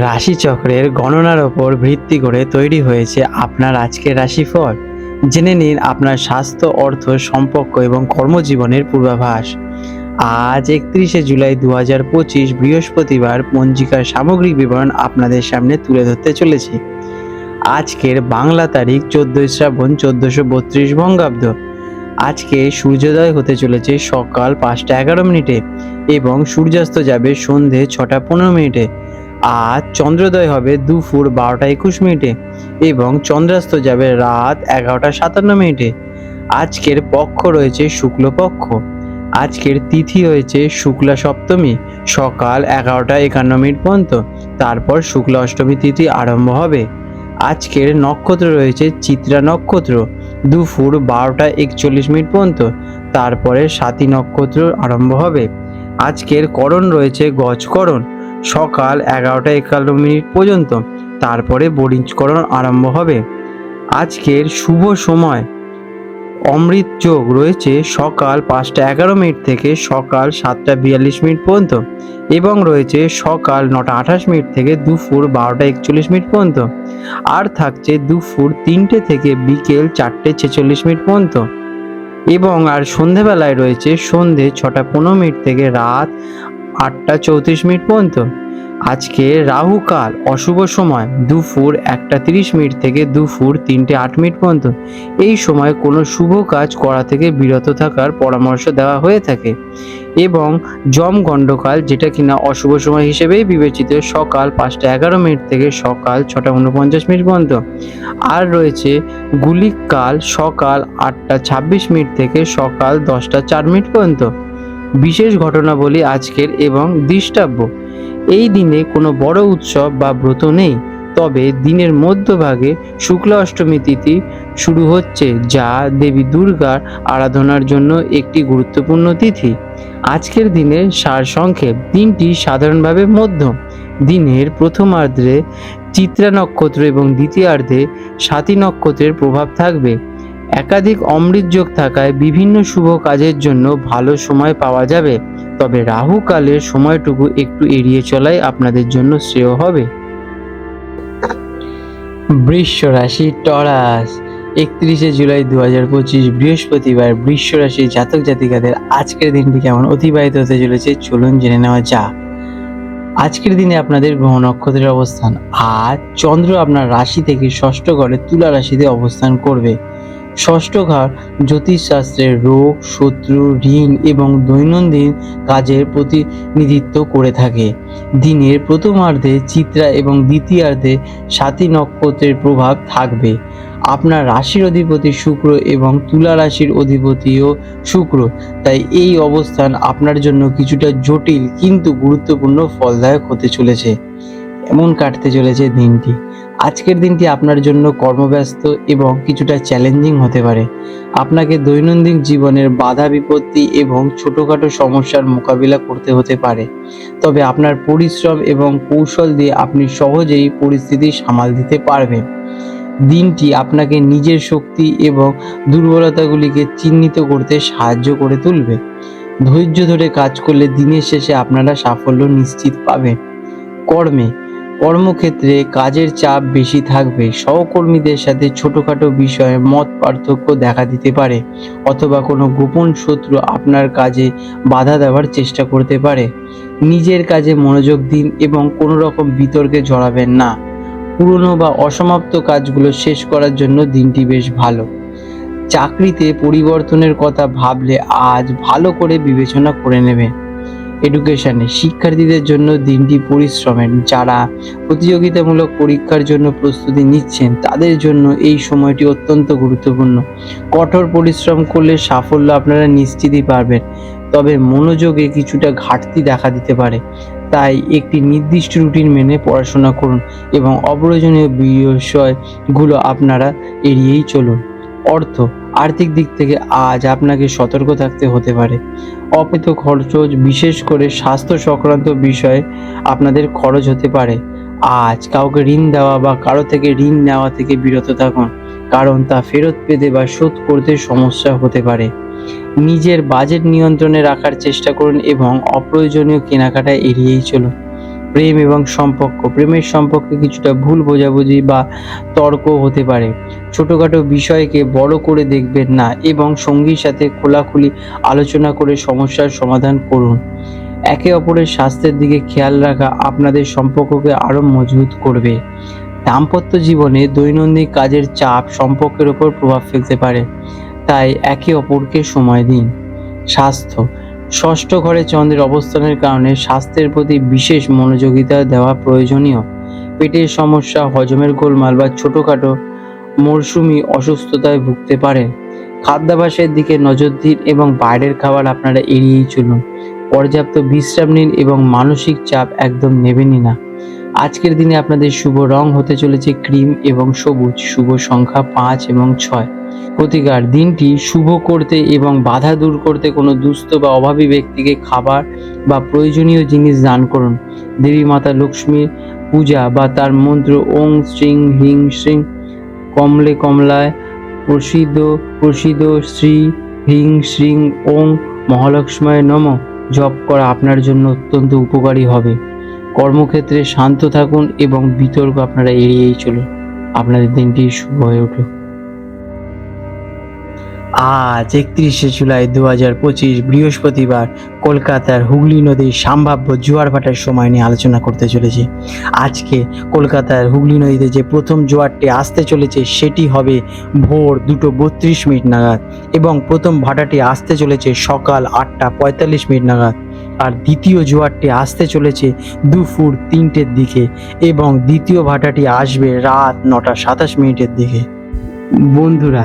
রাশিচক্রের গণনার ওপর ভিত্তি করে তৈরি হয়েছে আপনার আজকের রাশিফল। জেনে নিন আপনার স্বাস্থ্য, অর্থ, সম্পর্ক এবং কর্মজীবনের পূর্বাভাস। আজ একত্রিশে জুলাই দু হাজার পঁচিশ বৃহস্পতিবার পঞ্জিকার সামগ্রিক বিবরণ আপনাদের সামনে তুলে ধরতে চলেছি। আজকের বাংলা তারিখ চোদ্দোই শ্রাবণ চোদ্দোশো বত্রিশ বঙ্গাব্দ। আজকে সূর্যোদয় হতে চলেছে সকাল পাঁচটা এগারো মিনিটে এবং সূর্যাস্ত যাবে সন্ধে ছটা পনেরো মিনিটে। আজ চন্দ্রোদয় হবে দুপুর বারোটা একুশ মিনিটে এবং চন্দ্রাস্ত যাবে রাত এগারোটা সাতান্ন মিনিটে। আজকের পক্ষ রয়েছে শুক্লপক্ষ। আজকের তিথি হয়েছে শুক্লা সপ্তমী, সকাল এগারোটা একান্ন মিনিট পর্যন্ত। তারপর শুক্লা অষ্টমী তিথি আরম্ভ হবে। আজকের নক্ষত্র রয়েছে চিত্রা নক্ষত্র, দুপুর বারোটা একচল্লিশ মিনিট পর্যন্ত। তারপরে সাতী নক্ষত্র আরম্ভ হবে। আজকের করণ রয়েছে গজকরণ সকাল এগারোটা একান্ন মিনিট পর্যন্ত। তারপরে বরিঞ্চকরণ আরম্ভ হবে। আজকের শুভ সময়। অমৃত যোগ রয়েছে সকাল পাঁচটা এগারো মিনিট থেকে সকাল সাতটা বিয়াল্লিশ মিনিট পর্যন্ত এবং রয়েছে সকাল নটা আঠাশ মিনিট থেকে দুপুর বারোটা একচল্লিশ মিনিট পর্যন্ত। আর থাকছে দুপুর তিনটে থেকে বিকেল চারটে ছেচল্লিশ মিনিট পর্যন্ত। এবং আর সন্ধেবেলায় রয়েছে সন্ধে ছটা পনেরো মিনিট থেকে রাত আটটা চৌত্রিশ মিনিট পর্যন্ত। আজকে রাহুকাল অশুভ সময়, দুপুর একটা তিরিশ মিনিট থেকে দুপুর তিনটে আট মিনিট পর্যন্ত। এই সময় কোনো শুভ কাজ করা থেকে বিরত থাকার পরামর্শ দেওয়া হয়ে থাকে। এবং জম গণ্ডকাল, যেটা কিনা অশুভ সময় হিসেবেই বিবেচিত, সকাল পাঁচটা এগারো মিনিট থেকে সকাল ছটা উনপঞ্চাশ মিনিট পর্যন্ত। আর রয়েছে গুলিক কাল, সকাল আটটা ছাব্বিশ মিনিট থেকে সকাল দশটা চার মিনিট পর্যন্ত। বিশেষ ঘটনাবলী আজকের এবং দৃষ্টাব্য। এই দিনে কোনো বড় উৎসব বা ব্রত নেই, তবে দিনের মধ্যভাগে শুক্লা অষ্টমী তিথি শুরু হচ্ছে, যা দেবী দুর্গার আরাধনার জন্য একটি গুরুত্বপূর্ণ তিথি। আজকের দিনের সারসংক্ষেপ দিনটি সাধারণভাবে মধ্যম। দিনের প্রথমার্ধে চিত্রা নক্ষত্র এবং দ্বিতীয়ার্ধে সাতী নক্ষত্রের প্রভাব থাকবে। একাধিক অমৃত যোগ থাকায় বিভিন্ন শুভ কাজের জন্য ভালো সময় পাওয়া যাবে। তবে রাহু কালের সময়টুকু একটু এড়িয়ে চলাই আপনাদের জন্য শ্রেয় হবে। বৃষ রাশি টরাস। একত্রিশে জুলাই দু হাজার পঁচিশ বৃহস্পতিবার বৃষ রাশি জাতক জাতিকাদের আজকের দিনটি কেমন অতিবাহিত হতে চলেছে চলুন জেনে নেওয়া যাক। আজকের দিনে আপনাদের গ্রহ নক্ষত্রের অবস্থান। আজ চন্দ্র আপনার রাশি থেকে ষষ্ঠ ঘরে তুলা রাশিতে অবস্থান করবে। ষষ্ঠ ঘর জ্যোতিষশাস্ত্রের রোগ, শত্রু, ঋণ এবং দৈনন্দিন কাজের প্রতিনিধিত্ব করে থাকে। দিনের প্রথমার্ধে চিত্রা এবং দ্বিতীয়ার্ধে সাতী নক্ষত্রের প্রভাব থাকবে। আপনার রাশির অধিপতি শুক্র এবং তুলা রাশির অধিপতিও শুক্র। তাই এই অবস্থান আপনার জন্য কিছুটা জটিল কিন্তু গুরুত্বপূর্ণ, ফলদায়ক হতে চলেছে। এমন কাটতে চলেছে দিনটি। আজকের দিনটি আপনার জন্য কর্মব্যস্ত এবং কিছুটা চ্যালেঞ্জিং হতে পারে। আপনাকে দৈনন্দিন জীবনের বাধা বিপত্তি এবং ছোটোখাটো সমস্যার মোকাবিলা করতে হতে পারে। তবে আপনার পরিশ্রম এবং কৌশল দিয়ে আপনি সহজেই পরিস্থিতি সামাল দিতে পারবেন। দিনটি আপনাকে নিজের শক্তি এবং দুর্বলতাগুলিকে চিহ্নিত করতে সাহায্য করে তুলবে। ধৈর্য ধরে কাজ করলে দিনের শেষে আপনারা সাফল্য নিশ্চিত পাবেন। কর্মে কর্মক্ষেত্রে কাজের চাপ বেশি থাকবে। সহকর্মীদের সাথে ছোটখাটো বিষয়ে মত পার্থক্য দেখা দিতে পারে, অথবা কোনো গোপন শত্রু আপনার কাজে বাধা দেওয়ার চেষ্টা করতে পারে। নিজের কাজে মনোযোগ দিন এবং কোনো রকম বিতর্কে জড়াবেন না। পুরনো বা অসমাপ্ত কাজগুলো শেষ করার জন্য দিনটি বেশ ভালো। চাকরিতে পরিবর্তনের কথা ভাবলে আজ ভালো করে বিবেচনা করে নেবে। এডুকেশনে শিক্ষার্থীদের জন্য দিনটি পরিশ্রমের যারা প্রতিযোগিতামূলক পরীক্ষার জন্য প্রস্তুতি নিচ্ছেন, তাদের জন্য এই সময়টি অত্যন্ত গুরুত্বপূর্ণ। কঠোর পরিশ্রম করলে সাফল্য আপনারা নিশ্চিতই পারবেন, তবে মনোযোগে কিছুটা ঘাটতি দেখা দিতে পারে। তাই একটি নির্দিষ্ট রুটিন মেনে পড়াশোনা করুন এবং অপ্রয়োজনীয় বিষয়গুলো আপনারা এড়িয়েই চলুন। অর্থ আর্থিক দিক থেকে আজ আপনাকে সতর্ক থাকতে হতে পারে। অপিত খরচ বিশেষ করে স্বাস্থ্য সংক্রান্ত বিষয়ে আপনাদের খরচ হতে পারে। আজ কাউকে ঋণ দেওয়া বা কারও থেকে ঋণ নেওয়া থেকে বিরত থাকুন, কারণ তা ফেরত পেতে বা শোধ করতে সমস্যা হতে পারে। নিজের বাজেট নিয়ন্ত্রণে রাখার চেষ্টা করুন এবং অপ্রয়োজনীয় কেনাকাটা এড়িয়েই চলুন। প্রেম এবং সম্পর্ক, প্রেমের সম্পর্কে কিছুটা ভুল বোঝাবুঝি বা তর্ক হতে পারে। ছোটোখাটো বিষয়কে বড় করে দেখবেন না এবং সঙ্গীর সাথে খোলাখুলি আলোচনা করে সমস্যার সমাধান করুন। একে অপরের স্বাস্থ্যের দিকে খেয়াল রাখা আপনাদের সম্পর্ককে আরও মজবুত করবে। দাম্পত্য জীবনে দৈনন্দিন কাজের চাপ সম্পর্কের ওপর প্রভাব ফেলতে পারে। তাই একে অপরকে সময় দিন। স্বাস্থ্য। ষষ্ঠ ঘরে চন্দ্রের অবস্থানের কারণে স্বাস্থ্যের প্রতি বিশেষ মনোযোগিতা দেওয়া প্রয়োজনীয়। পেটের সমস্যা, হজমের গোলমাল বা ছোটোখাটো মরশুমি অসুস্থতায় ভুগতে পারেন। খাদ্যাভ্যাসের দিকে নজর দিন এবং বাইরের খাবার আপনারা এড়িয়েই চলুন। পর্যাপ্ত বিশ্রাম নিন এবং মানসিক চাপ একদম নেবেনই না। আজকের দিনে আপনাদের শুভ রং হতে চলেছে ক্রিম এবং সবুজ। শুভ সংখ্যা পাঁচ এবং ছয়। প্রতিকার, দিনটি শুভ করতে এবং বাধা দূর করতে কোনো দুস্থ বা অভাবী ব্যক্তিকে খাবার বা প্রয়োজনীয় জিনিস দান করুন। দেবী মাতা লক্ষ্মীর পূজা বা তার মন্ত্র ওং শ্রিং, হিং শ্রিং কমলে কমলায় প্রসিদ্ধ প্রসিদ্ধ শ্রী হিং শ্রিং ওং মহালক্ষ্ময় নম। জপ করা আপনার জন্য অত্যন্ত উপকারী হবে। কর্মক্ষেত্রে শান্ত থাকুন এবং বিতর্ক আপনারা এড়িয়েই চলুন। আপনাদের দিনটি শুভ হয়ে উঠুক। আজ একত্রিশে জুলাই দু হাজার পঁচিশ বৃহস্পতিবার কলকাতার হুগলি নদীর সম্ভাব্য জোয়ার ভাটার সময় নিয়ে আলোচনা করতে চলেছি। আজকে কলকাতার হুগলি নদীতে যে প্রথম জোয়ারটি আসতে চলেছে সেটি হবে ভোর দুটো বত্রিশ মিনিট নাগাদ এবং প্রথম ভাটাটি আসতে চলেছে সকাল আটটা পঁয়তাল্লিশ মিনিট নাগাদ। আর দ্বিতীয় জোয়ারটি আসতে চলেছে দুপুর তিনটের দিকে এবং দ্বিতীয় ভাটাটি আসবে রাত নটা সাতাশ মিনিটের দিকে। বন্ধুরা